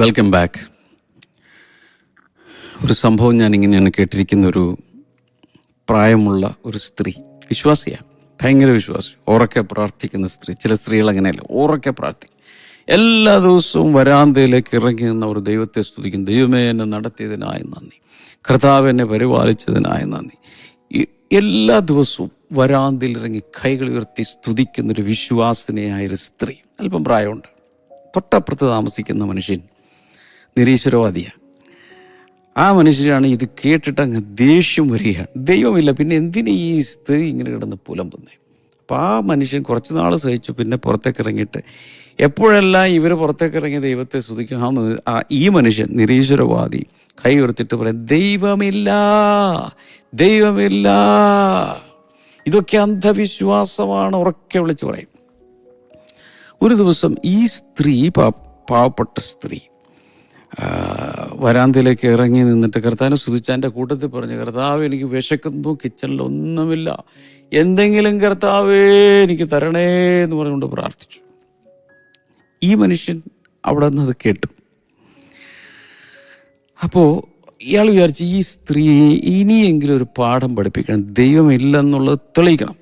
Welcome back ഒരു സംഭവം ഞാൻ ഇങ്ങനെയാണ് കേട്ടിരിക്കുന്ന ഒരു പ്രായമുള്ള ഒരു സ്ത്രീ വിശ്വാസിയാണ്. ഭയങ്കര വിശ്വാസി ഉറക്കെ പ്രാർത്ഥിക്കുന്ന സ്ത്രീ. ചില സ്ത്രീകൾ അങ്ങനെയല്ല ഉറക്കെ പ്രാർത്ഥിക്കും എല്ലാ ദിവസവും വരാന്തയിലേക്ക് ഇറങ്ങി നിന്ന ഒരു ദൈവത്തെ സ്തുതിക്കും ദൈവമേ എന്നെ നടത്തിയതിനായി നന്ദി. കർത്താവ് എന്നെ പരിപാലിച്ചതിനായി നന്ദി. എല്ലാ ദിവസവും വരാന്തയിൽ ഇറങ്ങി കൈകൾ ഉയർത്തി സ്തുതിക്കുന്നൊരു ഒരു വിശ്വാസിനിയായ ഒരു സ്ത്രീ. അല്പം പ്രായമുണ്ട്. തൊട്ടപ്പുറത്ത് താമസിക്കുന്ന മനുഷ്യൻ നിരീശ്വരവാദിയാണ് ആ മനുഷ്യരാണ് ഇത് കേട്ടിട്ട് അങ്ങ് ദേഷ്യം വരികയാണ് ദൈവമില്ല പിന്നെ എന്തിനു ഈ സ്ത്രീ ഇങ്ങനെ കിടന്ന് പുലമ്പുന്നേ? അപ്പം ആ മനുഷ്യൻ കുറച്ച് നാൾ സഹിച്ചു പിന്നെ പുറത്തേക്ക് ഇറങ്ങിയിട്ട് എപ്പോഴെല്ലാം ഇവർ പുറത്തേക്ക് ഇറങ്ങിയ ദൈവത്തെ സ്തുതിക്കും ആ ഈ മനുഷ്യൻ നിരീശ്വരവാദി. കൈ ഉയർത്തിട്ട് പറയാം ദൈവമില്ല ദൈവമില്ല. ഇതൊക്കെ അന്ധവിശ്വാസമാണ് ഉറക്കെ വിളിച്ച് പറയും. ഒരു ദിവസം ഈ സ്ത്രീ പാവപ്പെട്ട സ്ത്രീ വരാന്തയിലേക്ക് ഇറങ്ങി നിന്നിട്ട് കർത്താവിനെ സ്തുതിച്ചതിന്റെ കൂട്ടത്തിൽ പറഞ്ഞു കർത്താവ് എനിക്ക് വിശക്കുന്നു കിച്ചണിൽ ഒന്നുമില്ല എന്തെങ്കിലും കർത്താവേ എനിക്ക് തരണേ എന്ന് പറഞ്ഞുകൊണ്ട് പ്രാർത്ഥിച്ചു. ഈ മനുഷ്യൻ അവിടെ നിന്ന് അത് കേട്ടു. അപ്പോൾ ഇയാൾ വിചാരിച്ചു ഈ സ്ത്രീയെ ഇനിയെങ്കിലും ഒരു പാഠം പഠിപ്പിക്കണം ദൈവമില്ലെന്നുള്ളത് തെളിയിക്കണം.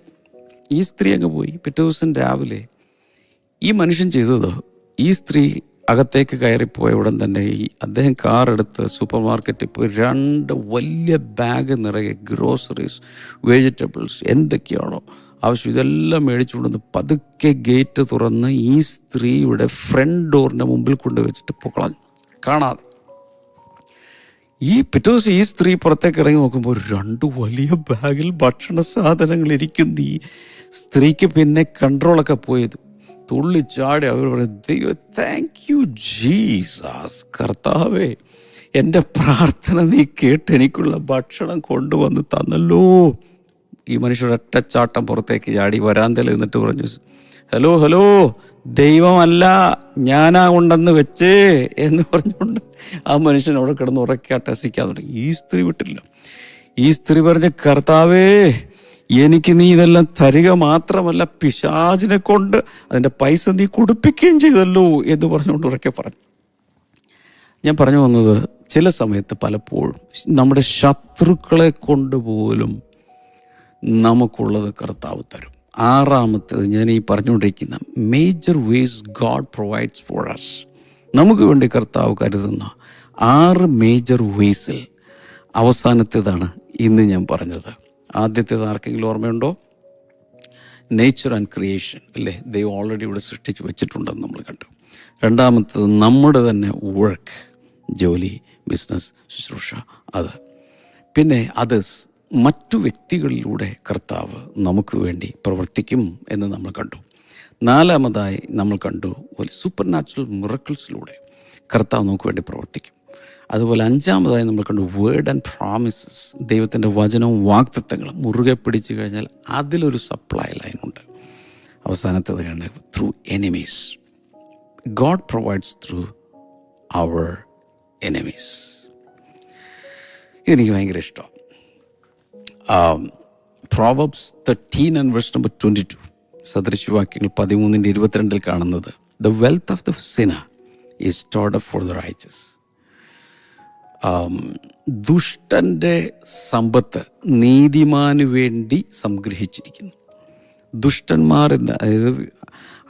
ഈ സ്ത്രീ അങ്ങ് പോയി. പിറ്റേ ദിവസം രാവിലെ ഈ മനുഷ്യൻ ചെയ്തത് ഈ സ്ത്രീ അകത്തേക്ക് കയറിപ്പോയ ഉടൻ തന്നെ ഈ അദ്ദേഹം കാറെടുത്ത് സൂപ്പർ മാർക്കറ്റിൽ പോയി. രണ്ട് വലിയ ബാഗ് നിറയെ ഗ്രോസറീസ് വെജിറ്റബിൾസ് എന്തൊക്കെയാണോ ആവശ്യം. ഇതെല്ലാം മേടിച്ചുകൊണ്ടുവന്ന് പതുക്കെ ഗേറ്റ് തുറന്ന് ഈ സ്ത്രീയുടെ ഫ്രണ്ട് ഡോറിന്റെ മുമ്പിൽ കൊണ്ടുവച്ചിട്ട് പൊക്കളഞ്ഞു. കാണാതെ. ഈ പിറ്റേ ദിവസം ഈ സ്ത്രീ പുറത്തേക്ക് ഇറങ്ങി നോക്കുമ്പോൾ രണ്ട് വലിയ ബാഗിൽ ഭക്ഷണ സാധനങ്ങൾ ഇരിക്കുന്നു. ഈ സ്ത്രീക്ക് പിന്നെ കൺട്രോളൊക്കെ പോയത്. തുള്ളിച്ചാടി അവർ പറയും ദൈവം താങ്ക് യു ജീസാസ് കർത്താവേ എന്റെ പ്രാർത്ഥന നീ കേട്ട് എനിക്കുള്ള ഭക്ഷണം കൊണ്ടുവന്ന് തന്നല്ലോ. ഈ മനുഷ്യർ ഒറ്റച്ചാട്ടം പുറത്തേക്ക് ചാടി വരാന്തയിൽ നിന്നിട്ട് പറഞ്ഞു ഹലോ ഹലോ ദൈവമല്ല ഞാനാ ഉണ്ടെന്ന് വെച്ചേ എന്ന് പറഞ്ഞുകൊണ്ട് ആ മനുഷ്യൻ അവിടെ കിടന്ന് ഉറക്കെ അട്ടസിക്കാൻ തുടങ്ങി. ഈ സ്ത്രീ വിട്ടില്ല. ഈ സ്ത്രീ പറഞ്ഞ കർത്താവേ എനിക്ക് നീ ഇതെല്ലാം തരിക മാത്രമല്ല പിശാചിനെ കൊണ്ട് അതിന്റെ പൈസ നീ കൊടുപ്പിക്കുകയും ചെയ്തല്ലോ എന്ന് പറഞ്ഞുകൊണ്ട് ഉറക്കെ പറഞ്ഞു. ഞാൻ പറഞ്ഞു വന്നത് ചില സമയത്ത് പലപ്പോഴും നമ്മുടെ ശത്രുക്കളെ കൊണ്ട് പോലും നമുക്കുള്ളത് കർത്താവ് തരും. ആറാമത്തേത് ഞാൻ ഈ പറഞ്ഞുകൊണ്ടിരിക്കുന്ന major ways God provides for us നമുക്ക് വേണ്ടി കർത്താവ് കരുതുന്ന ആറ് മേജർ വേസിൽ അവസാനത്തേതാണ് ഇന്ന് ഞാൻ പറഞ്ഞത്. ആദ്യത്തേത് ആർക്കെങ്കിലും ഓർമ്മയുണ്ടോ? നേച്ചർ ആൻഡ് ക്രിയേഷൻ അല്ലേ? ദൈവം ഓൾറെഡി ഇവിടെ സൃഷ്ടിച്ച് വെച്ചിട്ടുണ്ടെന്ന് നമ്മൾ കണ്ടു. രണ്ടാമത്തത് നമ്മുടെ തന്നെ വർക്ക് ജോലി ബിസിനസ് ശുശ്രൂഷ അത്. പിന്നെ അത് മറ്റു വ്യക്തികളിലൂടെ കർത്താവ് നമുക്ക് വേണ്ടി പ്രവർത്തിക്കും എന്ന് നമ്മൾ കണ്ടു. നാലാമതായി നമ്മൾ കണ്ടു ഒരു സൂപ്പർ നാച്ചുറൽ മിറക്കിൾസിലൂടെ കർത്താവ് നമുക്ക് വേണ്ടി പ്രവർത്തിക്കും. അതുപോലെ അഞ്ചാമതായി നമ്മൾ കണ്ടു വേർഡ് ആൻഡ് പ്രോമിസസ് ദൈവത്തിന്റെ വചനവും വാക്തത്വങ്ങളും മുറുകെ പിടിച്ചു കഴിഞ്ഞാൽ അതിലൊരു സപ്ലൈ ലൈൻ ഉണ്ട്. അവസാനത്തേത് കണ്ട് through enemies God provides through our enemies ഇതെനിക്ക് ഭയങ്കര ഇഷ്ടം. Proverbs thirteen and verse number twenty two സദൃശവാക്യങ്ങൾ പതിമൂന്നിന്റെ ഇരുപത്തിരണ്ടിൽ കാണുന്നത് the wealth of the sinner is stored for the righteous ദുഷ്ടന്റെ സമ്പത്ത് നീതിമാന് വേണ്ടി സംഗ്രഹിച്ചിരിക്കുന്നു. ദുഷ്ടന്മാർ എന്ന് അതായത്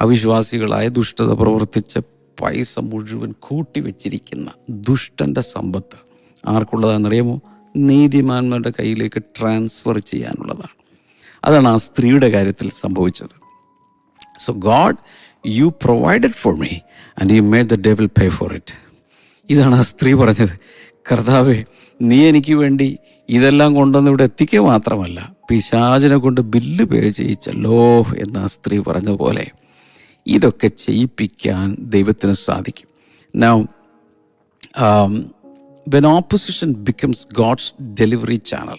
അവിശ്വാസികളായ ദുഷ്ടത പ്രവർത്തിച്ച പൈസ മുഴുവൻ കൂട്ടിവെച്ചിരിക്കുന്ന ദുഷ്ടന്റെ സമ്പത്ത് ആർക്കുള്ളതാണെന്നറിയാമോ? നീതിമാന്മാരുടെ കയ്യിലേക്ക് ട്രാൻസ്ഫർ ചെയ്യാനുള്ളതാണ്. അതാണ് ആ സ്ത്രീയുടെ കാര്യത്തിൽ സംഭവിച്ചത്. So God you provided for me and you made the devil pay for it ഇതാണ് ആ സ്ത്രീ പറഞ്ഞത്. കർത്താവെ നീ എനിക്ക് വേണ്ടി ഇതെല്ലാം കൊണ്ടുവന്ന് ഇവിടെ എത്തിക്കുക മാത്രമല്ല പിശാചിനെ കൊണ്ട് ബില്ല് പേ ചെയ്യിച്ചല്ലോ എന്ന് ആ സ്ത്രീ പറഞ്ഞ പോലെ ഇതൊക്കെ ചെയ്യിപ്പിക്കാൻ ദൈവത്തിന് സാധിക്കും. Now when opposition becomes God's delivery channel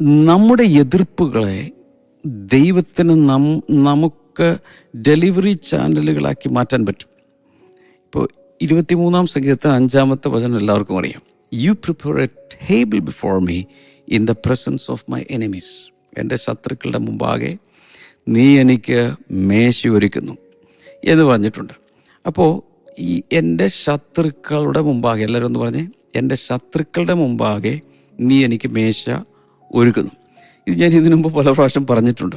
നമ്മുടെ എതിർപ്പുകളെ ദൈവത്തിന് നം നമുക്ക് ഡെലിവറി ചാനലുകളാക്കി മാറ്റാൻ പറ്റും. ഇപ്പോൾ ഇരുപത്തിമൂന്നാം സംഗീതത്തിന് അഞ്ചാമത്തെ വചനം എല്ലാവർക്കും അറിയാം. You prepare a table before me in the presence of my enemies എന്റെ ശത്രുക്കളുടെ മുമ്പാകെ നീ എനിക്ക് മേശ ഒരുക്കുന്നു. എന്ന് പറഞ്ഞിട്ടുണ്ട്. അപ്പോൾ ഈ എന്റെ ശത്രുക്കളുടെ മുമ്പാകെ എല്ലാവരും ഒന്ന് പറഞ്ഞേ. എന്റെ ശത്രുക്കളുടെ മുമ്പാകെ നീ എനിക്ക് മേശ ഒരുക്കുന്നു. ഇത് ഞാൻ ഇതിനു മുമ്പ് പല പ്രാവശ്യം പറഞ്ഞിട്ടുണ്ട്.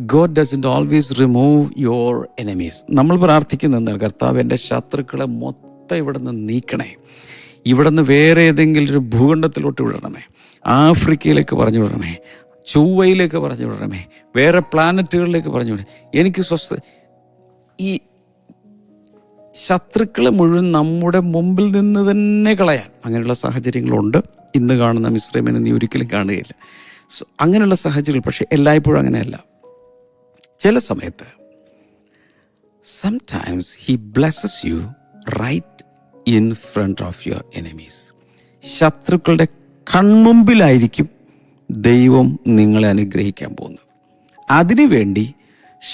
God doesn't always remove your enemies നമ്മൾ പ്രാർത്ഥിക്കുന്ന എന്താണ്? കർത്താവ് എന്റെ ശത്രുക്കളെ മൊത്തം ഇവിടെ നിന്ന് നീക്കണേ. ഇവിടെ നിന്ന് വേറെ ഏതെങ്കിലും ഒരു ഭൂഖണ്ഡത്തിലോട്ട് വിടണമേ. ആഫ്രിക്കയിലേക്ക് പറഞ്ഞു വിടണമേ. ചൊവ്വയിലേക്ക് പറഞ്ഞു വിടണമേ. വേറെ പ്ലാനറ്റുകളിലേക്ക് പറഞ്ഞു വിടണമേ. എനിക്ക് സ്വസ്ഥ ഈ ശത്രുക്കളെ മുഴുവൻ നമ്മുടെ മുമ്പിൽ നിന്ന് തന്നെ കളയാൻ അങ്ങനെയുള്ള സാഹചര്യങ്ങളുണ്ട്. ഇന്ന് കാണുന്ന മിശ്രമിനെ നീ ഒരിക്കലും കാണുകയില്ല. സോ അങ്ങനെയുള്ള സാഹചര്യങ്ങൾ. പക്ഷേ എല്ലായ്പ്പോഴും അങ്ങനെയല്ല. ചില സമയത്ത് sometimes he blesses you right in front of your enemies ശത്രുക്കളുടെ കൺമുമ്പിലായിരിക്കും ദൈവം നിങ്ങളെ അനുഗ്രഹിക്കാൻ പോകുന്നത്. അതിനുവേണ്ടി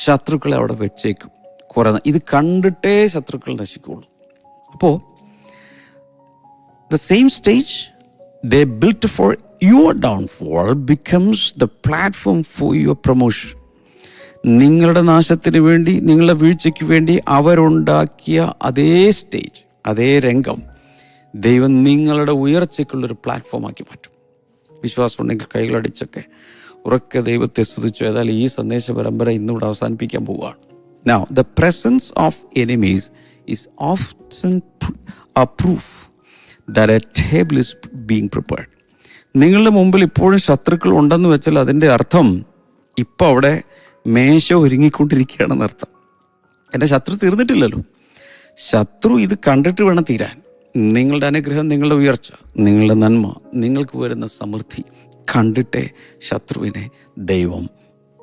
ശത്രുക്കളെ അവിടെ വെച്ചേക്കും. കുറെ ഇത് കണ്ടിട്ടേ ശത്രുക്കൾ നശിക്കുള്ളൂ. അപ്പോൾ the same stage built for your downfall becomes the platform for your promotion. നിങ്ങളുടെ നാശത്തിന് വേണ്ടി നിങ്ങളുടെ വീഴ്ചയ്ക്ക് വേണ്ടി അവരുണ്ടാക്കിയ അതേ സ്റ്റേജ് അതേ രംഗം ദൈവം നിങ്ങളുടെ ഉയർച്ചയ്ക്കുള്ളൊരു പ്ലാറ്റ്ഫോമാക്കി മാറ്റും. വിശ്വാസമുണ്ടെങ്കിൽ കൈകളടിച്ചൊക്കെ ഉറക്കെ ദൈവത്തെ സ്തുതിച്ചു. ഏതായാലും ഈ സന്ദേശ പരമ്പര ഇന്നിവിടെ അവസാനിപ്പിക്കാൻ പോവുകയാണ്. Now the presence of enemies is often a proof proof a table table is being നിങ്ങളുടെ മുമ്പിൽ ഇപ്പോഴും ശത്രുക്കൾ ഉണ്ടെന്ന് വെച്ചാൽ അതിന്റെ അർത്ഥം ഇപ്പോൾ അവിടെ മേശ ഒരുങ്ങിക്കൊണ്ടിരിക്കുകയാണെന്ന് അർത്ഥം. എന്റെ ശത്രു തീർന്നിട്ടില്ലല്ലോ. ശത്രു ഇത് കണ്ടിട്ട് വേണം തീരാൻ. നിങ്ങളുടെ അനുഗ്രഹം നിങ്ങളുടെ ഉയർച്ച നിങ്ങളുടെ നന്മ നിങ്ങൾക്ക് വരുന്ന സമൃദ്ധി കണ്ടിട്ടേ ശത്രുവിനെ ദൈവം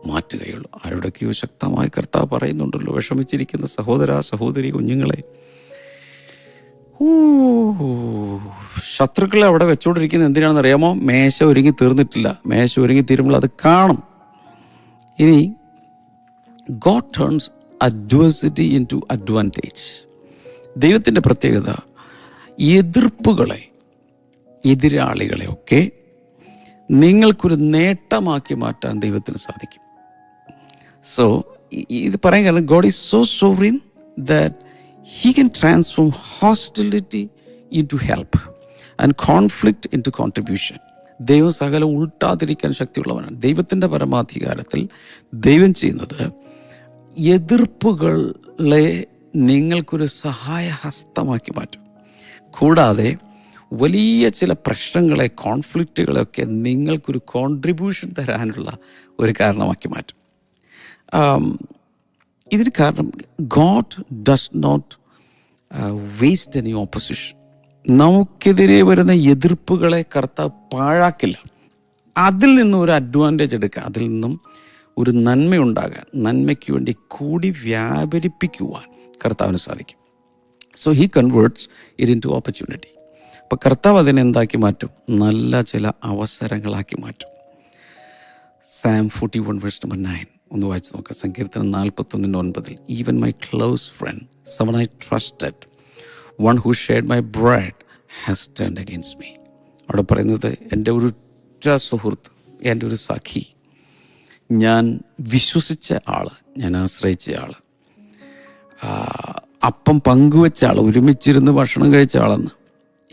മാറ്റുകയുള്ളൂ. ആരോടൊക്കെയോ ശക്തമായി കർത്താവ് പറയുന്നുണ്ടല്ലോ വിഷമിച്ചിരിക്കുന്ന സഹോദര സഹോദരി കുഞ്ഞുങ്ങളെ. ശത്രുക്കളെ അവിടെ വെച്ചുകൊണ്ടിരിക്കുന്നത് എന്തിനാണെന്ന് അറിയാമോ? മേശ ഒരുങ്ങി തീർന്നിട്ടില്ല. മേശ ഒരുങ്ങി തീരുമ്പോൾ അത് കാണും. ഇനി God turns adversity into advantage ദൈവത്തിന്റെ പ്രത്യേകത എതിർപ്പുകളെ എതിരാളികളെ ഒക്കെ നിങ്ങൾക്കൊരു നേട്ടമാക്കി മാറ്റാൻ ദൈവത്തിന് സാധിക്കും. സോ ഇത് പറയാൻ കാരണം God is so sovereign that he can transform hostility into help and conflict into contribution ദൈവം സകലം ഉൾട്ടാതിരിക്കാൻ ശക്തിയുള്ളവനാണ്. ദൈവത്തിന്റെ പരമാധികാരത്തിൽ ദൈവം ചെയ്യുന്നത് എതിർപ്പുകളെ നിങ്ങൾക്കൊരു സഹായഹസ്തമാക്കി മാറ്റും. കൂടാതെ വലിയ ചില പ്രശ്നങ്ങളെ കോൺഫ്ലിക്റ്റുകളെയൊക്കെ നിങ്ങൾക്കൊരു കോൺട്രിബ്യൂഷൻ തരാനുള്ള ഒരു കാരണമാക്കി മാറ്റും. ഇതിന് കാരണം God does not waste any opposition. നമുക്കെതിരെ വരുന്ന എതിർപ്പുകളെ കർത്താവ് പാഴാക്കില്ല. അതിൽ നിന്നും ഒരു അഡ്വാന്റേജ് എടുക്കുക. അതിൽ നിന്നും ഒരു നന്മയുണ്ടാകാൻ നന്മയ്ക്ക് വേണ്ടി കൂടി വ്യാപരിപ്പിക്കുവാൻ കർത്താവിന് സാധിക്കും. So he converts it into opportunity അപ്പോൾ കർത്താവ് അതിനെ എന്താക്കി മാറ്റും? നല്ല ചില അവസരങ്ങളാക്കി മാറ്റും. Psalm forty one verse number nine ഒന്ന് വായിച്ചു നോക്കാം. സങ്കീർത്തനം നാൽപ്പത്തൊന്നിന്റെ ഒൻപതിൽ even my close friend someone I trusted one who shared my bread has turn against me അവിടെ പറയുന്നത് എന്റെ ഒരു സുഹൃത്ത് എന്റെ ഒരു സഖി ഞാൻ വിശ്വസിച്ച ആൾ ഞാൻ ആശ്രയിച്ച ആൾ. അപ്പം പങ്കുവെച്ച ആൾ ഒരുമിച്ചിരുന്ന് ഭക്ഷണം കഴിച്ച ആളെന്ന്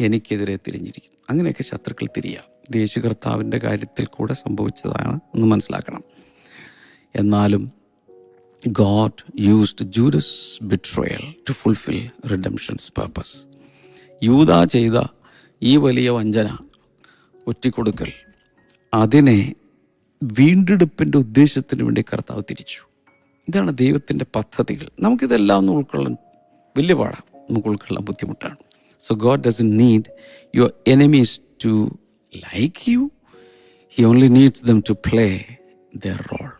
എനിക്കെതിരെ തിരിഞ്ഞിരിക്കും. അങ്ങനെയൊക്കെ ശത്രുക്കൾ തിരിയാം. ദേശീയ കർത്താവിന്റെ കാര്യത്തിൽ കൂടെ സംഭവിച്ചതാണ് എന്ന് മനസ്സിലാക്കണം. എന്നാലും God used Judas betrayal to fulfil redemption's purpose യൂത ചെയ്ത ഈ വലിയ വഞ്ചന ഒറ്റിക്കൊടുക്കൽ അതിനെ വീണ്ടെടുപ്പിന്റെ ഉദ്ദേശത്തിന് വേണ്ടി കർത്താവ് തിരിച്ചു. ഇതാണ് ദൈവത്തിന്റെ പദ്ധതികൾ. നമുക്കിതെല്ലാം ഒന്ന് ഉൾക്കൊള്ളാൻ വലിയ പാടാണ് നമുക്ക് ഉൾക്കൊള്ളാൻ ബുദ്ധിമുട്ടാണ്. So God does need your enemies to like you he only needs them to play their role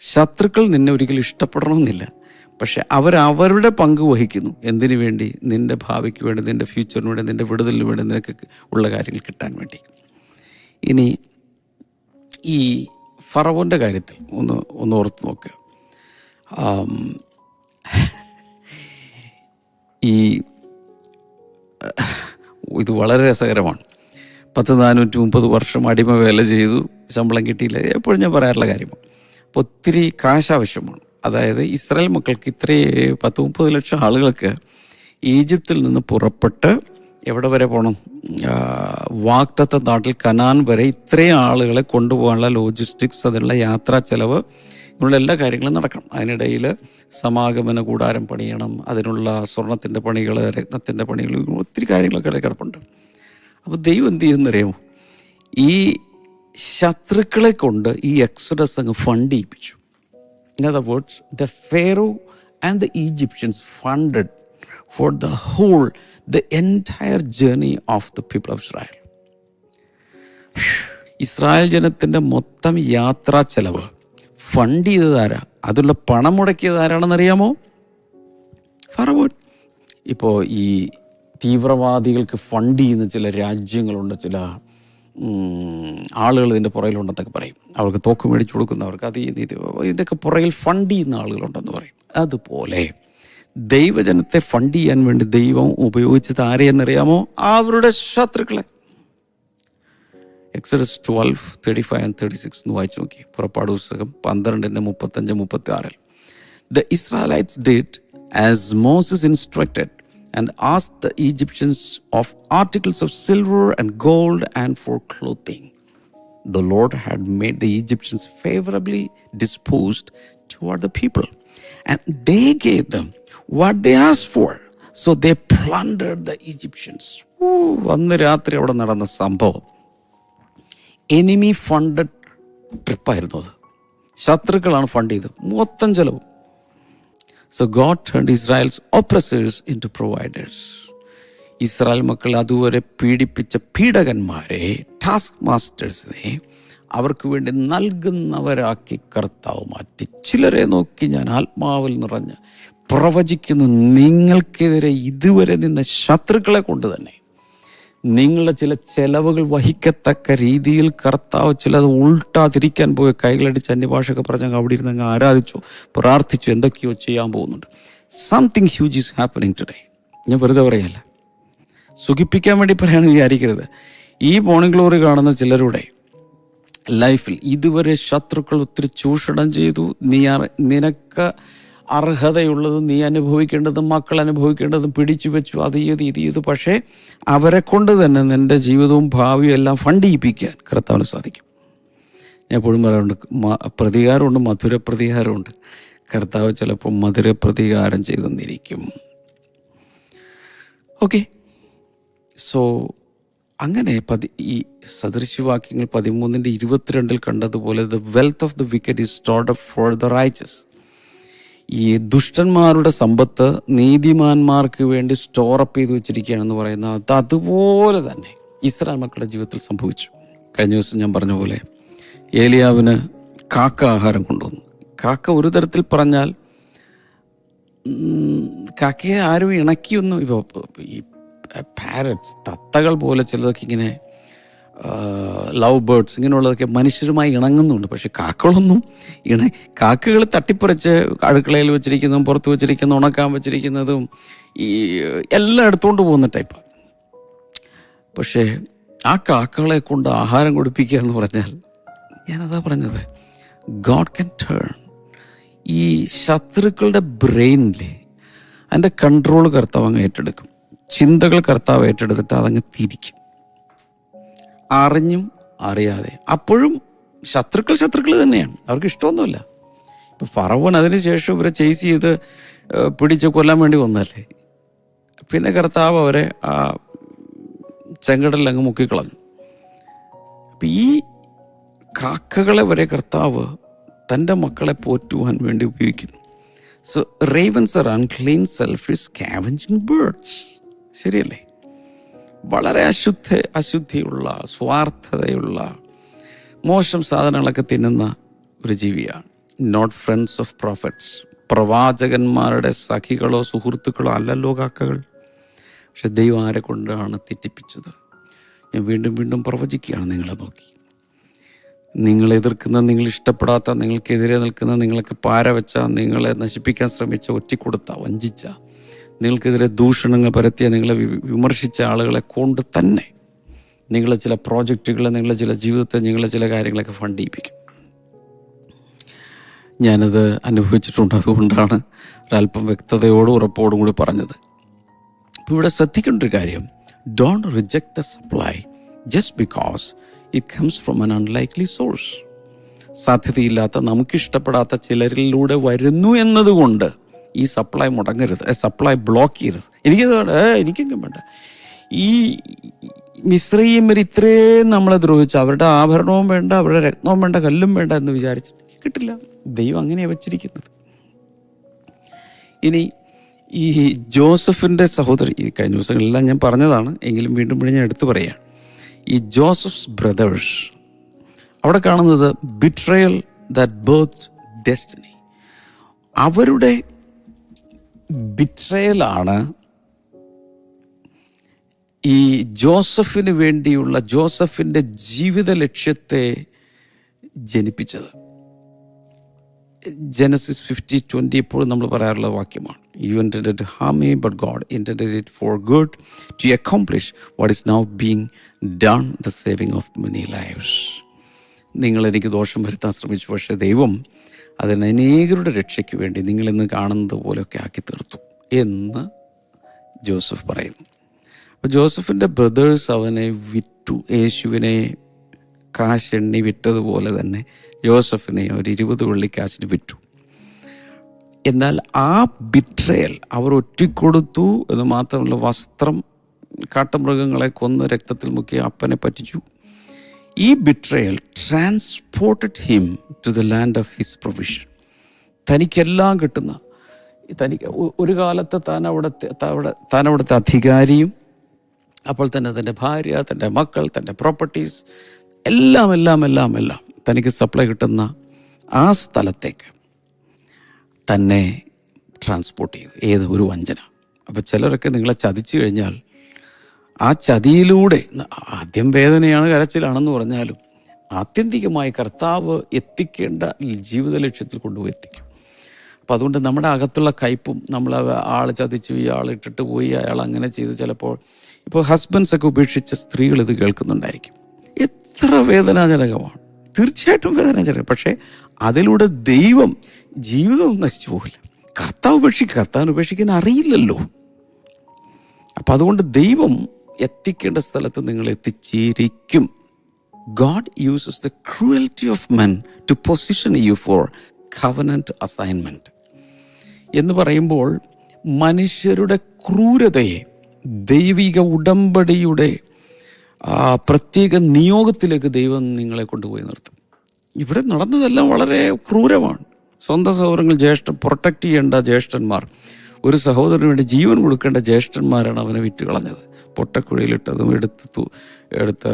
ശത്രുക്കൾ നിന്നെ ഒരിക്കലും ഇഷ്ടപ്പെടണമെന്നില്ല. പക്ഷെ അവരവരുടെ പങ്ക് വഹിക്കുന്നു. എന്തിനു വേണ്ടി? നിന്റെ ഭാവിക്ക് വേണ്ടി നിന്റെ ഫ്യൂച്ചറിന് വേണ്ടി നിന്റെ വിടുതലിന് വേണ്ടി നിനക്ക് ഉള്ള കാര്യങ്ങൾ കിട്ടാൻ വേണ്ടി. ഇനി ഈ ഫറവോന്റെ കാര്യത്തിൽ ഒന്ന് ഒന്ന് ഓർത്ത് നോക്കുക ഈ ഇത് വളരെ രസകരമാണ്. പത്ത് നാനൂറ്റി മുപ്പത് വർഷം അടിമ വേല ചെയ്തു ശമ്പളം കിട്ടിയില്ല എപ്പോഴും ഞാൻ പറയാറുള്ള കാര്യമാണ്. അപ്പോൾ ഒത്തിരി കാശ് ആവശ്യമാണ് അതായത് ഇസ്രായേൽ മക്കൾക്ക് ഇത്രയും പത്ത് മുപ്പത് ലക്ഷം ആളുകൾക്ക് ഈജിപ്തിൽ നിന്ന് പുറപ്പെട്ട് എവിടെ വരെ പോകണം വാക്തത്വ നാട്ടിൽ കനാൻ വരെ ഇത്രയും ആളുകളെ കൊണ്ടുപോകാനുള്ള ലോജിസ്റ്റിക്സ് അതിനുള്ള യാത്രാ ചെലവ് ഇങ്ങനെയുള്ള എല്ലാ കാര്യങ്ങളും നടക്കണം. അതിനിടയിൽ സമാഗമന കൂടാരം പണിയണം അതിനുള്ള സ്വർണത്തിന്റെ പണികൾ രത്നത്തിന്റെ പണികൾ ഒത്തിരി കാര്യങ്ങളൊക്കെ കിടപ്പുണ്ട് അപ്പോൾ ദൈവം എന്ത് ചെയ്യുന്നറിയാമോ ഈ ശത്രുക്കളെ കൊണ്ട് ഈ എക്സഡസ് അങ്ങ് fund ചെയ്യിപ്പിച്ചു. In other words the Pharaoh and the Egyptians funded for the whole the entire journey of the people of Israel Israel ജനത്തിന്റെ മൊത്തം യാത്രാ ചെലവ് ഫണ്ട് ചെയ്തതാരാ അതുള്ള പണം മുടക്കിയത് ആരാണെന്നറിയാമോ? ഫറവേഡ് ഇപ്പോൾ ഈ തീവ്രവാദികൾക്ക് ഫണ്ട് ചെയ്യുന്ന ചില രാജ്യങ്ങളുണ്ട് ചില ആളുകൾ ഇതിന്റെ പുറകിലുണ്ടെന്നൊക്കെ പറയും. അവർക്ക് തോക്ക് മേടിച്ചു കൊടുക്കുന്നവർക്ക് അത് ഇതൊക്കെ പുറകിൽ ഫണ്ട് ചെയ്യുന്ന ആളുകളുണ്ടെന്ന് പറയും. അതുപോലെ ദൈവജനത്തെ ഫണ്ട് ചെയ്യാൻ വേണ്ടി ദൈവം ഉപയോഗിച്ചത് ആരെയെന്നറിയാമോ? അവരുടെ ശത്രുക്കളെ. Exodus twelve thirty five and thirty six എന്ന് വായിച്ചു നോക്കി. പുറപ്പാട് പുസ്തകം പന്ത്രണ്ടിന്റെ മുപ്പത്തഞ്ച് മുപ്പത്തി ആറിൽ the Israelites did as Moses instructed and as the Egyptians of articles of silver and gold and for clothing the Lord had made the Egyptians favourably disposed toward the people, and they gave them what they asked for. So they plundered the Egyptians ഓ അന്ന് രാത്രി അവിടെ നടന്ന സംഭവം. Enemy funded ട്രിപ്പായിരുന്നു അത്. ശത്രുക്കളാണ് fund ചെയ്തത്. മൊത്തം ചെലവ്. So God turned Israel's oppressors into providers Israel മക്കൾ അതുവരെ പീഡിപ്പിച്ച പീഡകന്മാരെ ടാസ്ക് മാസ്റ്റേഴ്സിനെ അവർക്ക് വേണ്ടി നൽകുന്നവരാക്കി കർത്താവ് മാറ്റി. ചിലരെ നോക്കി ഞാൻ ആത്മാവിൽ നിറഞ്ഞ് പ്രവചിക്കുന്നു നിങ്ങൾക്കെതിരെ ഇതുവരെ നിന്ന ശത്രുക്കളെ കൊണ്ട് തന്നെ നിങ്ങളുടെ ചില ചെലവുകൾ വഹിക്കത്തക്ക രീതിയിൽ കർത്താവ് ചിലത് ഉൾട്ടാതിരിക്കാൻ പോയി. കൈകളടിച്ച് അന്യഭാഷയൊക്കെ പറഞ്ഞങ്ങ് അവിടെ ഇരുന്ന് അങ്ങ് ആരാധിച്ചു പ്രാർത്ഥിച്ചു എന്തൊക്കെയോ ചെയ്യാൻ പോകുന്നുണ്ട്. Something huge is happening today ഞാൻ വെറുതെ പറയല്ല. സുഖിപ്പിക്കാൻ വേണ്ടി പറയാണെന്ന് വിചാരിക്കരുത്. ഈ മോർണിംഗ് ഗ്ലോറി കാണുന്ന ചിലരുടെ ലൈഫിൽ ഇതുവരെ ശത്രുക്കൾ ഒത്തിരി ചൂഷണം ചെയ്തു. നീ നിനക്ക് അർഹതയുള്ളതും നീ അനുഭവിക്കേണ്ടതും മക്കൾ അനുഭവിക്കേണ്ടതും പിടിച്ചു വെച്ചു. അത് ചെയ്തു ഇത് ചെയ്തു പക്ഷേ അവരെ കൊണ്ട് തന്നെ നിന്റെ ജീവിതവും ഭാവിയും എല്ലാം ഫണ്ട് ചെയ്യിപ്പിക്കാൻ കർത്താവിന് സാധിക്കും. ഞാൻ എപ്പോഴും പറയാറുണ്ട് പ്രതികാരമുണ്ട് മധുര പ്രതികാരമുണ്ട് കർത്താവ് ചിലപ്പോൾ മധുര പ്രതികാരം ചെയ്തെന്നിരിക്കും ഓക്കെ സോ അങ്ങനെ പതി ഈ സദൃശ്യവാക്യങ്ങൾ പതിമൂന്നിന്റെ ഇരുപത്തിരണ്ടിൽ കണ്ടതുപോലെ the wealth of the wicked is stored up for the righteous ഈ ദുഷ്ടന്മാരുടെ സമ്പത്ത് നീതിമാന്മാർക്ക് വേണ്ടി സ്റ്റോർ അപ്പ് ചെയ്ത് വെച്ചിരിക്കുകയാണെന്ന് പറയുന്ന അത് അതുപോലെ തന്നെ ഇസ്രായേൽ മക്കളുടെ ജീവിതത്തിൽ സംഭവിച്ചു. കഴിഞ്ഞ ദിവസം ഞാൻ പറഞ്ഞ പോലെ ഏലിയാവിന് കാക്ക ആഹാരം കൊണ്ടുവന്നു. കാക്ക ഒരു തരത്തിൽ പറഞ്ഞാൽ കാക്കയെ ആരും ഇണക്കിയൊന്നും ഇപ്പോൾ ഈ പാരറ്റ്സ് തത്തകൾ പോലെ ചിലതൊക്കെ ഇങ്ങനെ ലവ് ബേർഡ്സ് ഇങ്ങനെയുള്ളതൊക്കെ മനുഷ്യരുമായി ഇണങ്ങുന്നുണ്ട്. പക്ഷെ കാക്കകളൊന്നും ഇണ കാക്കകൾ തട്ടിപ്പറിച്ച് അടുക്കളയിൽ വെച്ചിരിക്കുന്നതും പുറത്ത് വെച്ചിരിക്കുന്ന ഉണക്കാൻ വെച്ചിരിക്കുന്നതും ഈ എല്ലാം എടുത്തുകൊണ്ട് പോകുന്ന ടൈപ്പാണ് പക്ഷേ ആ കാക്കകളെ കൊണ്ട് ആഹാരം കൊടുപ്പിക്കുക എന്ന് പറഞ്ഞാൽ ഞാനതാ പറഞ്ഞത് ഗോഡ് ക്യാൻ ടേൺ ഈ ശത്രുക്കളുടെ ബ്രെയിനിലെ അതിന്റെ കൺട്രോൾ കർത്താവ് അങ്ങ് ഏറ്റെടുക്കും. ചിന്തകൾ കർത്താവ് ഏറ്റെടുത്തിട്ട് അതങ്ങ് തിരിക്കും. അറിഞ്ഞും അറിയാതെ. അപ്പോഴും ശത്രുക്കൾ ശത്രുക്കൾ തന്നെയാണ്. അവർക്ക് ഇഷ്ടമൊന്നുമില്ല. ഇപ്പം ഫറവൻ അതിനുശേഷം ഇവരെ ചേസ് ചെയ്ത് പിടിച്ച് കൊല്ലാൻ വേണ്ടി വന്നല്ലേ പിന്നെ കർത്താവ് അവരെ ആ ചെങ്കടലിൽ അങ്ങ് മുക്കിക്കളഞ്ഞു. അപ്പം ഈ കാക്കകളെ വരെ കർത്താവ് തന്റെ മക്കളെ പോറ്റുവാൻ വേണ്ടി ഉപയോഗിക്കുന്നു. So ravens are unclean selfish scavenging birds ശരിയല്ലേ? വളരെ അശുദ്ധ അശുദ്ധിയുള്ള സ്വാർത്ഥതയുള്ള മോശം സാധനങ്ങളൊക്കെ തിന്നുന്ന ഒരു ജീവിയാണ്. നോട്ട് ഫ്രണ്ട്സ് ഓഫ് പ്രോഫറ്റ്സ് പ്രവാചകന്മാരുടെ സഖികളോ സുഹൃത്തുക്കളോ അല്ലല്ലോ കാക്കകൾ പക്ഷെ ദൈവം ആരെ കൊണ്ടാണ് തെറ്റിപ്പിച്ചത്? ഞാൻ വീണ്ടും വീണ്ടും പ്രവചിക്കുകയാണ് നിങ്ങളെ നോക്കി. നിങ്ങൾ എതിർക്കുന്ന നിങ്ങൾ ഇഷ്ടപ്പെടാത്ത നിങ്ങൾക്കെതിരെ നിൽക്കുന്ന നിങ്ങൾക്ക് പാര വെച്ച നിങ്ങളെ നശിപ്പിക്കാൻ ശ്രമിച്ച ഒറ്റിക്കൊടുത്ത വഞ്ചിച്ച നിങ്ങൾക്കെതിരെ ദൂഷണങ്ങൾ പരത്തിയ നിങ്ങളെ വിമർശിച്ച ആളുകളെ കൊണ്ട് തന്നെ നിങ്ങളെ ചില പ്രോജക്റ്റുകൾ നിങ്ങളെ ചില ജീവിതത്തെ നിങ്ങളെ ചില കാര്യങ്ങളൊക്കെ ഫണ്ട് ചെയ്യിപ്പിക്കും. ഞാനത് അനുഭവിച്ചിട്ടുണ്ട്. അതുകൊണ്ടാണ് ഒരല്പം വ്യക്തതയോടും ഉറപ്പോടും കൂടി പറഞ്ഞത്. അപ്പോൾ ഇവിടെ ശ്രദ്ധിക്കേണ്ട ഒരു കാര്യം. Don't reject the supply just because it comes from an unlikely source സാധ്യതയില്ലാത്ത നമുക്കിഷ്ടപ്പെടാത്ത ചിലരിലൂടെ വരുന്നു എന്നതുകൊണ്ട് ഈ സപ്ലൈ മുടങ്ങരുത് സപ്ലൈ ബ്ലോക്ക് ചെയ്യരുത്. എനിക്കത് വേണ്ട വേണ്ട. ഈ മിശ്രീമർ ഇത്രയും നമ്മളെ ദ്രോഹിച്ചു. അവരുടെ ആഭരണവും വേണ്ട അവരുടെ രക്തവും വേണ്ട കല്ലും വേണ്ട എന്ന് വിചാരിച്ചു കിട്ടില്ല. ദൈവം അങ്ങനെയാണ് വെച്ചിരിക്കുന്നത്. ഇനി ഈ ജോസഫിന്റെ സഹോദരി ഈ കഴിഞ്ഞ ദിവസങ്ങളെല്ലാം ഞാൻ പറഞ്ഞതാണ് എങ്കിലും വീണ്ടും വീണ്ടും ഞാൻ എടുത്തു പറയുകയാണ്. ഈ ജോസഫ്സ് ബ്രദേഴ്സ് അവിടെ കാണുന്നത് ബിട്രയൽ ദാറ്റ് ബേർത്ത് ഡെസ്റ്റിനി അവരുടെ ബിട്രയലാണ് ഈ ജോസഫിന് വേണ്ടിയുള്ള ജോസഫിന്റെ ജീവിത ലക്ഷ്യത്തെ ജനിപ്പിച്ചത്. ജനസിസ് ഫിഫ്റ്റി ട്വന്റി എപ്പോഴും നമ്മൾ പറയാറുള്ള വാക്യമാണ് you intend harm me but God intend it for good to accomplish what is now being done the saving of many lives നിങ്ങൾ എനിക്ക് ദോഷം വരുത്താൻ ശ്രമിച്ചു. പക്ഷേ ദൈവം അതിന് അനേകരുടെ രക്ഷയ്ക്ക് വേണ്ടി നിങ്ങളിന്ന് കാണുന്നത് പോലെയൊക്കെ ആക്കി തീർത്തു എന്ന് ജോസഫ് പറയുന്നു. അപ്പോൾ ജോസഫിന്റെ ബ്രദേഴ്സ് അവനെ വിറ്റു. യേശുവിനെ കാശെണ്ണി വിറ്റതുപോലെ തന്നെ ജോസഫിനെ ഒരു ഇരുപത് വെള്ളിക്കാശിന് വിറ്റു. എന്നാൽ ആ ബിട്രയൽ അവർ ഒറ്റിക്കൊടുത്തു എന്ന് മാത്രമല്ല വസ്ത്രം കാട്ടുമൃഗങ്ങളെ കൊന്ന് രക്തത്തിൽ മുക്കി അപ്പനെ പറ്റിച്ചു. ഈ betrayal transported him to the land of his provision തനിക്കെല്ലാം കിട്ടുന്ന തനിക്ക് ഒരു കാലത്ത് താൻ അവിടുത്തെ താൻ അവിടുത്തെ അധികാരിയും അപ്പോൾ തന്നെ തന്റെ ഭാര്യ തന്റെ മക്കൾ തന്റെ പ്രോപ്പർട്ടീസ് എല്ലാം എല്ലാം എല്ലാം എല്ലാം തനിക്ക് സപ്ലൈ കിട്ടുന്ന ആ സ്ഥലത്തേക്ക് തന്നെ ട്രാൻസ്പോർട്ട് ചെയ്തു. ഏത് ഒരു വഞ്ചന. അപ്പോൾ ചിലരൊക്കെ നിങ്ങളെ ചതിച്ചു കഴിഞ്ഞാൽ ആ ചതിയിലൂടെ ആദ്യം വേദനയാണ് കരച്ചിലാണെന്ന് പറഞ്ഞാലും ആത്യന്തികമായി കർത്താവ് എത്തിക്കേണ്ട ജീവിത ലക്ഷ്യത്തിൽ കൊണ്ടുപോയി എത്തിക്കും. അപ്പം അതുകൊണ്ട് നമ്മുടെ അകത്തുള്ള കയ്പും നമ്മൾ ആൾ ചതിച്ചു ഇയാൾ ഇട്ടിട്ട് പോയി അയാൾ അങ്ങനെ ചെയ്തു ചിലപ്പോൾ ഇപ്പോൾ ഹസ്ബൻഡ്സൊക്കെ ഉപേക്ഷിച്ച സ്ത്രീകൾ ഇത് കേൾക്കുന്നുണ്ടായിരിക്കും. എത്ര വേദനാജനകമാണ്. തീർച്ചയായിട്ടും വേദനാജനകം. പക്ഷേ അതിലൂടെ ദൈവം ജീവിതം നശിച്ചു പോകില്ല. കർത്താവ് ഉപേക്ഷിക്കുക കർത്താവിന് ഉപേക്ഷിക്കാൻ അറിയില്ലല്ലോ. അപ്പം അതുകൊണ്ട് ദൈവം എത്തിക്കേണ്ട സ്ഥലത്ത് നിങ്ങൾ എത്തിച്ചേരിക്കും. God uses the cruelty of men to position you for covenant assignment എന്ന് പറയുമ്പോൾ മനുഷ്യരുടെ ക്രൂരതയെ ദൈവിക ഉടമ്പടിയുടെ പ്രത്യേക നിയോഗത്തിലേക്ക് ദൈവം നിങ്ങളെ കൊണ്ടുപോയി നിർത്തും. ഇവിടെ നടന്നതെല്ലാം വളരെ ക്രൂരമാണ്. സ്വന്തം സഹോദരങ്ങൾ ജ്യേഷ്ഠ പ്രൊട്ടക്റ്റ് ചെയ്യേണ്ട ജ്യേഷ്ഠന്മാർ ഒരു സഹോദരന് വേണ്ടി ജീവൻ കൊടുക്കേണ്ട ജ്യേഷ്ഠന്മാരാണ് അവനെ വിറ്റ് കളഞ്ഞത് പൊട്ടക്കുഴിയിലിട്ടതും എടുത്ത് എടുത്ത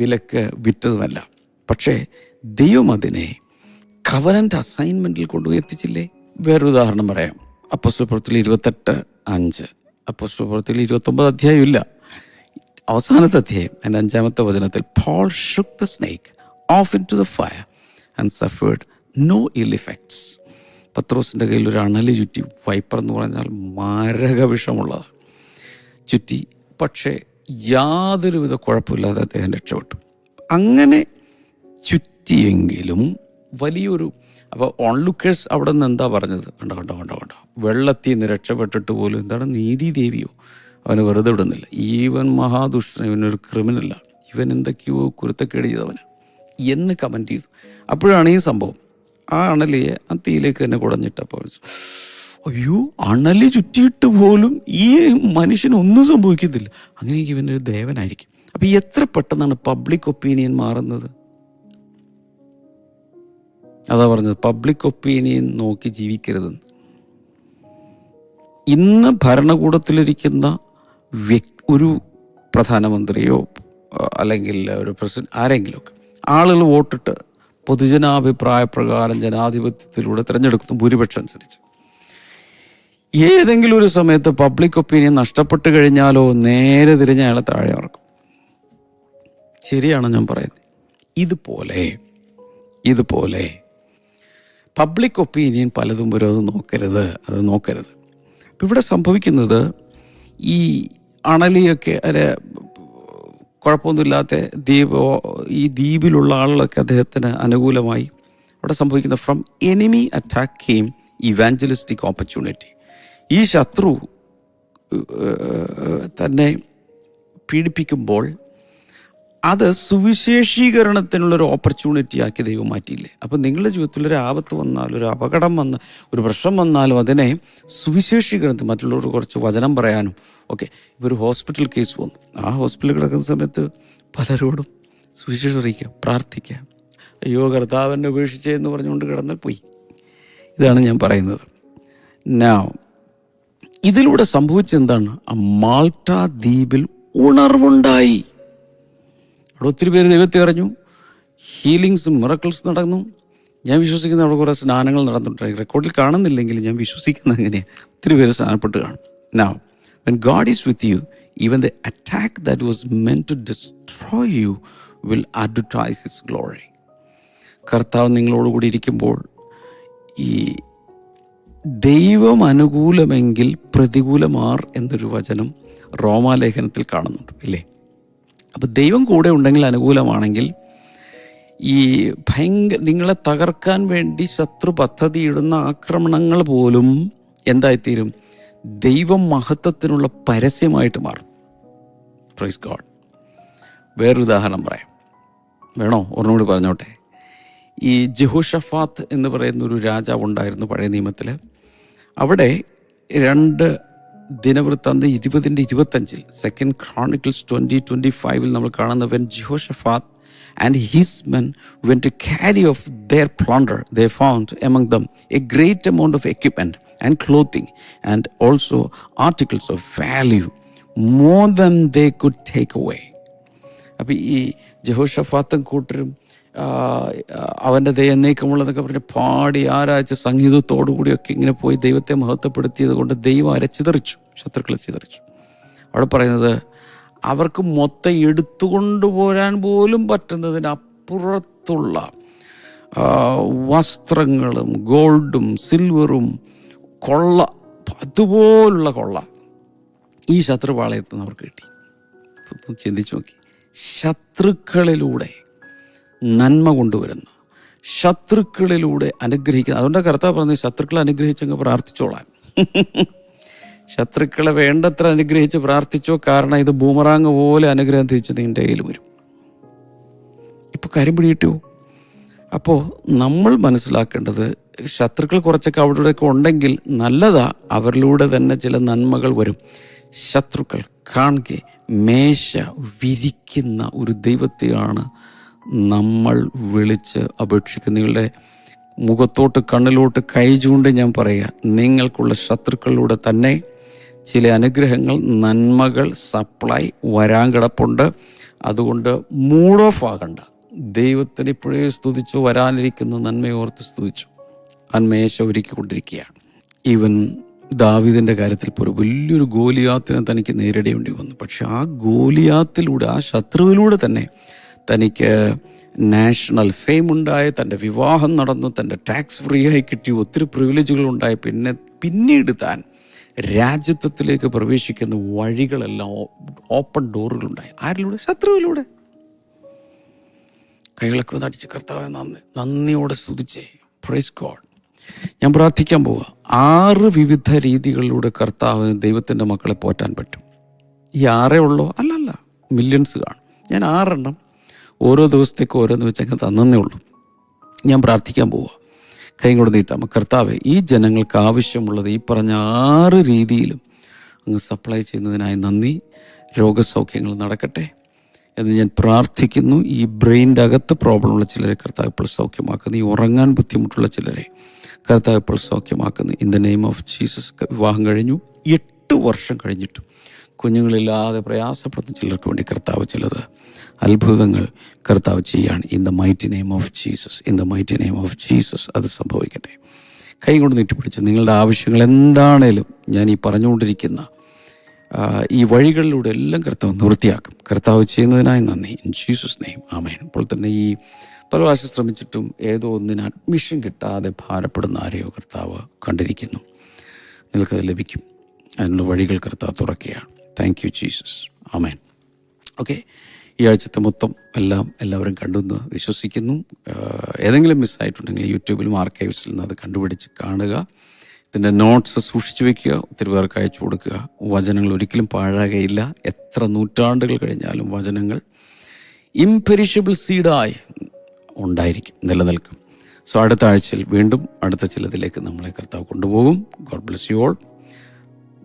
വിലക്ക് വിറ്റതുമല്ല. പക്ഷേ ദൈവം അതിനെ കവനന്റ് അസൈൻമെന്റിൽ കൊണ്ടുപോയി എത്തിച്ചില്ലേ വേറൊരു ഉദാഹരണം പറയാം. അപ്പസ്വപ്രത്തിൽ ഇരുപത്തെട്ട് അഞ്ച്. അപ്പസ്വപ്രത്തിൽ ഇരുപത്തൊമ്പത് അധ്യായം ഇല്ല അവസാനത്തെ അധ്യായം എന്റെ അഞ്ചാമത്തെ വചനത്തിൽ Paul shook the snake off into the fire and suffered no ill effects പത്രോസിന്റെ കയ്യിൽ ഒരു അണലി ചുറ്റി വൈപ്പർ എന്ന് പറഞ്ഞാൽ മാരക വിഷമുള്ളതാണ് ചുറ്റി. പക്ഷേ യാതൊരുവിധ കുഴപ്പമില്ലാതെ അദ്ദേഹം രക്ഷപ്പെട്ടു. അങ്ങനെ ചുറ്റിയെങ്കിലും വലിയൊരു അപ്പോൾ ഓൺലുക്കേഴ്സ് അവിടെ നിന്ന് എന്താ പറഞ്ഞത്? കണ്ടോ കണ്ടോ കണ്ടോ കണ്ടോ. വെള്ളത്തിൽ നിന്ന് രക്ഷപ്പെട്ടിട്ട് പോലും എന്താണ് നീതി ദേവിയോ? അവനെ വെറുതെ വിടുന്നില്ല. ഈവൻ മഹാദുഷ്ടൻ ഇവനൊരു ക്രിമിനലാണ് ഇവൻ എന്തൊക്കെയോ കുരുത്തക്കേട് ചെയ്തവന് എന്ന് കമന്റ് ചെയ്തു. അപ്പോഴാണ് ഈ സംഭവം. ആ അണലിയെ ആ തീയിലേക്ക് തന്നെ കുടഞ്ഞിട്ടപ്പോൾ അയ്യോ അണലി ചുറ്റിയിട്ട് പോലും ഈ മനുഷ്യന് ഒന്നും സംഭവിക്കുന്നില്ല അങ്ങനെ ഇവനൊരു ദേവനായിരിക്കും. അപ്പം എത്ര പെട്ടെന്നാണ് പബ്ലിക് ഒപ്പീനിയൻ മാറുന്നത്? അതാ പറഞ്ഞത് പബ്ലിക് ഒപ്പീനിയൻ നോക്കി ജീവിക്കരുതെന്ന്. ഇന്ന് ഭരണകൂടത്തിലിരിക്കുന്ന ഒരു പ്രധാനമന്ത്രിയോ അല്ലെങ്കിൽ ഒരു പ്രസിഡന്റ് ആരെങ്കിലുമൊക്കെ ആളുകൾ വോട്ടിട്ട് പൊതുജനാഭിപ്രായ പ്രകാരം ജനാധിപത്യത്തിലൂടെ തിരഞ്ഞെടുക്കുന്നു ഭൂരിപക്ഷം അനുസരിച്ച്. ഏതെങ്കിലും ഒരു സമയത്ത് പബ്ലിക് ഒപ്പീനിയൻ നഷ്ടപ്പെട്ട് കഴിഞ്ഞാലോ നേരെ തിരിഞ്ഞ് അയാളെ താഴെ ഇറക്കും. ശരിയാണ് ഞാൻ പറയുന്നത്? ഇതുപോലെ ഇതുപോലെ പബ്ലിക് ഒപ്പീനിയൻ പലതും വരും അത് നോക്കരുത് അത് നോക്കരുത്. അപ്പം ഇവിടെ സംഭവിക്കുന്നത് ഈ അണലിയൊക്കെ അല്ലെ കുഴപ്പമൊന്നുമില്ലാത്ത ദ്വീപ് ഈ ദ്വീപിലുള്ള ആളുകളൊക്കെ അദ്ദേഹത്തിന് അനുകൂലമായി. അവിടെ സംഭവിക്കുന്ന from enemy attack him evangelistic opportunity ഈ ശത്രു തന്നെ പീഡിപ്പിക്കുമ്പോൾ അത് സുവിശേഷീകരണത്തിനുള്ളൊരു ഓപ്പർച്യൂണിറ്റി ആക്കി ദൈവം മാറ്റിയില്ലേ? അപ്പം നിങ്ങളുടെ ജീവിതത്തിൽ ഒരു ആപത്ത് വന്നാലും ഒരു അപകടം വന്ന് ഒരു പ്രശ്നം വന്നാലും അതിനെ സുവിശേഷീകരണത്തിൽ മറ്റുള്ളവർക്ക് കുറച്ച് വചനം പറയാനും ഒക്കെ. ഇപ്പോൾ ഒരു ഹോസ്പിറ്റൽ കേസ് വന്നു. ആ ഹോസ്പിറ്റലിൽ കിടക്കുന്ന സമയത്ത് പലരോടും സുവിശേഷം അറിയിക്കുക പ്രാർത്ഥിക്കുക. അയ്യോ കർത്താവിനെ ഉപേക്ഷിച്ചേ എന്ന് പറഞ്ഞുകൊണ്ട് കിടന്നാൽ പോയി. ഇതാണ് ഞാൻ പറയുന്നത്. Now ഇതിലൂടെ സംഭവിച്ചെന്താണ് ആ മാൾട്ട ദ്വീപിൽ ഉണർവുണ്ടായി. അവിടെ ഒത്തിരി പേര് ദൈവത്തെ അറിഞ്ഞു. ഹീലിങ്സും മിറക്കിൾസ് നടന്നു. ഞാൻ വിശ്വസിക്കുന്ന അവിടെ കുറേ സ്നാനങ്ങൾ നടന്നിട്ടുണ്ട്. റെക്കോർഡിൽ കാണുന്നില്ലെങ്കിൽ ഞാൻ വിശ്വസിക്കുന്നത് അങ്ങനെയാണ് ഒത്തിരി പേര് സ്നാനപ്പെട്ട് കാണും. Now when God is with you even the attack that was meant to destroy you will advertise his glory കർത്താവ് നിങ്ങളോടുകൂടി ഇരിക്കുമ്പോൾ ഈ ദൈവം അനുകൂലമെങ്കിൽ പ്രതികൂലമാർ എന്നൊരു വചനം റോമാലേഖനത്തിൽ കാണുന്നുണ്ട് ഇല്ലേ? അപ്പോൾ ദൈവം കൂടെ ഉണ്ടെങ്കിൽ അനുകൂലമാണെങ്കിൽ ഈ ഭയങ്കര നിങ്ങളെ തകർക്കാൻ വേണ്ടി ശത്രു പദ്ധതിയിടുന്ന ആക്രമണങ്ങൾ പോലും എന്തായിത്തീരും? ദൈവം മഹത്വത്തിനുള്ള പരസ്യമായിട്ട് മാറും. പ്രൈസ് ഗോഡ് വേറൊരു ഉദാഹരണം പറയാം. വേണോ? ഒന്നുകൂടി പറഞ്ഞോട്ടെ? ഈ ജഹുഷഫാത്ത് എന്ന് പറയുന്ന ഒരു രാജാവ് ഉണ്ടായിരുന്നു പഴയ നിയമത്തിൽ അവിടെ രണ്ട് ദിനവൃത്താന്ത ഇരുപതിന്റെ ഇരുപത്തഞ്ചിൽ സെക്കൻഡ് ക്രോണിക്കിൾസ് ട്വന്റി ട്വന്റി ഫൈവിൽ നമ്മൾ കാണുന്ന when Jehoshaphat and his men went to carry off their plunder they found among them a great amount of equipment and clothing and also articles of value more than they could take away അപ്പം ഈ ജഹോഷഫാത്തും കൂട്ടരും ആ, ദയ എന്നേക്കുമുള്ളതൊക്കെ പറഞ്ഞ് പാടി ആരാഴ്ച സംഗീതത്തോടു കൂടിയൊക്കെ ഇങ്ങനെ പോയി ദൈവത്തെ മഹത്വപ്പെടുത്തിയത് കൊണ്ട് ദൈവം അവരെ ചിതറിച്ചു ശത്രുക്കളെ ചിതറിച്ചു. അവിടെ പറയുന്നത് അവർക്ക് മൊത്തം എടുത്തുകൊണ്ടുപോരാൻ പോലും പറ്റുന്നതിന് അപ്പുറത്തുള്ള വസ്ത്രങ്ങളും ഗോൾഡും സിൽവറും കൊള്ള അതുപോലുള്ള കൊള്ള ഈ ശത്രുപാളയത്ത് നിന്ന് അവർക്ക് കിട്ടി. ചിന്തിച്ചു നോക്കി. ശത്രുക്കളിലൂടെ നന്മ കൊണ്ടുവരുന്നു. ശത്രുക്കളിലൂടെ അനുഗ്രഹിക്കുന്ന. അതുകൊണ്ട് കർത്താവ് പറഞ്ഞു ശത്രുക്കളെ അനുഗ്രഹിച്ചങ്ങ് പ്രാർത്ഥിച്ചോളാൻ. ശത്രുക്കളെ വേണ്ടത്ര അനുഗ്രഹിച്ച് പ്രാർത്ഥിച്ചോ കാരണം ഇത് ബൂമറാങ് പോലെ അനുഗ്രഹം തിരിച്ച് നിന്റെ കയ്യിൽ വരും. ഇപ്പൊ കാര്യം പിടിയിട്ടു അപ്പോൾ നമ്മൾ മനസ്സിലാക്കേണ്ടത് ശത്രുക്കൾ കുറച്ചൊക്കെ അവിടെ ഇവിടെയൊക്കെ ഉണ്ടെങ്കിൽ നല്ലതാ അവരിലൂടെ തന്നെ ചില നന്മകൾ വരും. ശത്രുക്കൾ കാണുക മേശ വിരിക്കുന്ന ഒരു ദൈവത്തെയാണ് നമ്മൾ വിളിച്ച് അപേക്ഷിക്കുന്നത് നിങ്ങളുടെ മുഖത്തോട്ട് കണ്ണിലോട്ട് കൈ ചൂണ്ടി ഞാൻ പറയുക നിങ്ങൾക്കുള്ള ശത്രുക്കളിലൂടെ തന്നെ ചില അനുഗ്രഹങ്ങൾ നന്മകൾ സപ്ലൈ വരാൻ കിടപ്പുണ്ട്. അതുകൊണ്ട് മൂഡ് ഓഫ് ആകണ്ട. ദൈവത്തിന് ഇപ്പോഴേ സ്തുതിച്ചു വരാനിരിക്കുന്ന നന്മയോർത്ത് സ്തുതിച്ചു. അന്മേശ ഒരുക്കിക്കൊണ്ടിരിക്കുകയാണ് ഈവൻ ദാവിദിന്റെ കാര്യത്തിൽ പോലും വലിയൊരു ഗോലിയാത്തിനെ തനിക്ക് നേരിടേണ്ടി വന്നു. പക്ഷെ ആ ഗോലിയാത്തിലൂടെ ആ ശത്രുവിലൂടെ തന്നെ തനിക്ക് നാഷണൽ ഫെയിം ഉണ്ടായി തന്റെ വിവാഹം നടന്നു തന്റെ ടാക്സ് ഫ്രീ ആയി കിട്ടി ഒത്തിരി പ്രിവിലേജുകൾ ഉണ്ടായി. പിന്നെ പിന്നീട് താൻ രാജ്യത്വത്തിലേക്ക് പ്രവേശിക്കുന്ന വഴികളെല്ലാം ഓപ്പൺ ഡോറുകളുണ്ടായി ആരിലൂടെ? ശത്രുവിലൂടെ. കൈകളൊക്കെ ഒന്ന് അടിച്ച് കർത്താവെ നന്ദി. നന്ദിയോടെ സ്തുതിച്ചേ. പ്രൈസ് ഗോഡ് ഞാൻ പ്രാർത്ഥിക്കാൻ പോവുക ആറ് വിവിധ രീതികളിലൂടെ കർത്താവിന് ദൈവത്തിന്റെ മക്കളെ പോറ്റാൻ പറ്റും. ഈ ആറേ ഉള്ളോ? അല്ലല്ല. മില്യൺസ് കാണും. ഞാൻ ആറെണ്ണം ഓരോ ദിവസത്തേക്ക് ഓരോന്ന് വെച്ച് അങ്ങ് തന്നേ ഉള്ളൂ. ഞാൻ പ്രാർത്ഥിക്കാൻ പോവുക കൈ കൊണ്ട് നീട്ടാം. കർത്താവെ ഈ ജനങ്ങൾക്ക് ആവശ്യമുള്ളത് ഈ പറഞ്ഞ ആറ് രീതിയിലും അങ്ങ് സപ്ലൈ ചെയ്യുന്നതിനായി നന്ദി. രോഗസൗഖ്യങ്ങൾ നടക്കട്ടെ എന്ന് ഞാൻ പ്രാർത്ഥിക്കുന്നു. ഈ ബ്രെയിന്റെ അകത്ത് പ്രോബ്ലമുള്ള ചിലരെ കർത്താവ് ഇപ്പോൾ സൗഖ്യമാക്കുന്നു. ഈ ഉറങ്ങാൻ ബുദ്ധിമുട്ടുള്ള ചിലരെ കർത്താവ് ഇപ്പോൾ സൗഖ്യമാക്കുന്നു. In the name of Jesus വിവാഹം കഴിഞ്ഞു. എട്ട് വർഷം കഴിഞ്ഞിട്ടും കുഞ്ഞുങ്ങളില്ലാതെ പ്രയാസപ്പെടുന്ന ചിലർക്ക് വേണ്ടി കർത്താവ് ചിലത് അത്ഭുതങ്ങൾ കർത്താവ് ചെയ്യാണ്. In the mighty name of Jesus in the mighty name of Jesus അത് സംഭവിക്കട്ടെ. കൈ കൊണ്ട് നീട്ടിപ്പിടിച്ച് നിങ്ങളുടെ ആവശ്യങ്ങൾ എന്താണേലും ഞാൻ ഈ പറഞ്ഞുകൊണ്ടിരിക്കുന്ന ഈ വഴികളിലൂടെ എല്ലാം കർത്താവ് നിവൃത്തിയാക്കും. കർത്താവ് ചെയ്യുന്നതിനായി നന്ദി. In Jesus name amen. അപ്പോൾ തന്നെ ഈ പല പ്രാവശ്യം ശ്രമിച്ചിട്ടും ഏതോ ഒന്നിന് അഡ്മിഷൻ കിട്ടാതെ ഭാരപ്പെടുന്ന ആരെയോ കർത്താവ് കണ്ടിരിക്കുന്നു. നിങ്ങൾക്കത് ലഭിക്കും. അതിനുള്ള വഴികൾ കർത്താവ് തുറക്കുകയാണ്. Thank you Jesus amen. Okay ഈ ആഴ്ചത്തെ മൊത്തം എല്ലാം എല്ലാവരും കണ്ടെന്ന് വിശ്വസിക്കുന്നു. ഏതെങ്കിലും മിസ്സായിട്ടുണ്ടെങ്കിൽ യൂട്യൂബിലും ആർക്കൈവ്സിൽ നിന്ന് അത് കണ്ടുപിടിച്ച് കാണുക. ഇതിന്റെ നോട്ട്സ് സൂക്ഷിച്ചു വെക്കുക ഒത്തിരി പേർക്ക് അയച്ചു കൊടുക്കുക. വചനങ്ങൾ ഒരിക്കലും പാഴാകയില്ല. എത്ര നൂറ്റാണ്ടുകൾ കഴിഞ്ഞാലും വചനങ്ങൾ ഇംപെരിഷബിൾ സീഡായി ഉണ്ടായിരിക്കും നിലനിൽക്കും. സോ അടുത്ത ആഴ്ചയിൽ വീണ്ടും അടുത്ത ചിലതിലേക്ക് നമ്മളെ കർത്താവ് കൊണ്ടുപോകും. ഗോഡ് ബ്ലസ് യു ഓൾ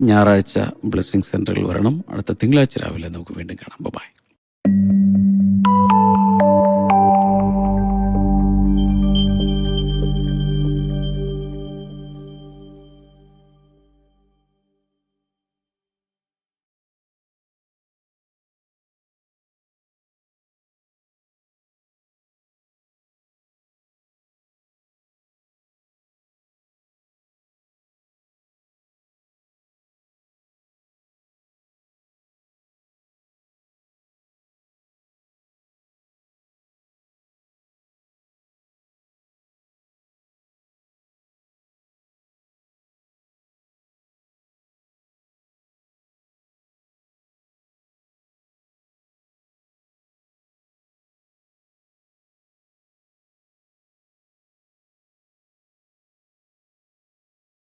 ഞായറാഴ്ച ബ്ലെസ്സിങ് സെന്ററിൽ വരണം. അടുത്ത തിങ്കളാഴ്ച രാവിലെ നമുക്ക് വീണ്ടും കാണാം. ബൈ